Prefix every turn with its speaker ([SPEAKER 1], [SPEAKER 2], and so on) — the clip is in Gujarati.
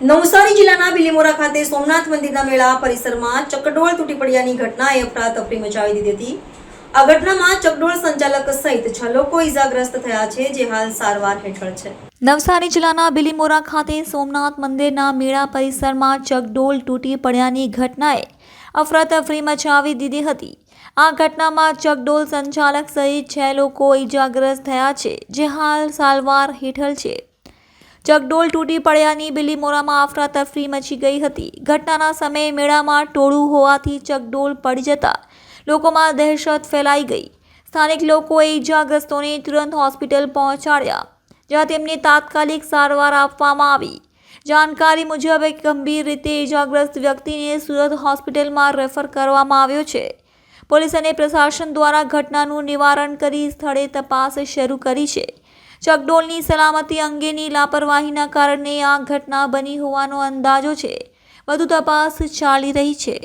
[SPEAKER 1] નવસારી જિલ્લાના બિલીમોરા ખાતે સોમનાથ મંદિરના મેળા પરિસરમાં ચકડોળ તૂટી પડ્યાની ઘટનાએ અફરાતફરી મચાવી દીધી હતી. આ ઘટનામાં ચકડોળ સંચાલક સહિત છ લોકો ઈજાગ્રસ્ત થયા છે, જે હાલ સારવાર હેઠળ છે. નવસારી જિલ્લાના બિલીમોરા ખાતે સોમનાથ મંદિરના મેળા પરિસરમાં ચકડોળ તૂટી પડ્યાની ઘટનાએ અફરાતફરી મચાવી દીધી હતી. આ ઘટનામાં ચકડોળ સંચાલક સહિત છ લોકો ઈજાગ્રસ્ત થયા છે, જે હાલ સારવાર હેઠળ છે. ચકડોળ તૂટી પડ્યાની બિલીમોરામાં અફરાતફરી મચી ગઈ હતી. ઘટનાના સમયે મેળામાં ટોળું હોવાથી ચકડોળ પડી જતા લોકોમાં દહેશત ફેલાઈ ગઈ. સ્થાનિક લોકોએ ઈજાગ્રસ્તોને તુરંત હોસ્પિટલ પહોંચાડ્યા, જ્યાં તેમને તાત્કાલિક સારવાર આપવામાં આવી. જાણકારી મુજબ એક ગંભીર રીતે ઈજાગ્રસ્ત વ્યક્તિને સુરત હોસ્પિટલમાં રેફર કરવામાં આવ્યો છે. પોલીસ અને પ્રશાસન દ્વારા ઘટનાનું નિવારણ કરી સ્થળે તપાસ શરૂ કરી છે. ચકડોળની સલામતી અંગેની લાપરવાહીના કારણે આ ઘટના બની હોવાનો અંદાજો છે. વધુ તપાસ ચાલી રહી છે.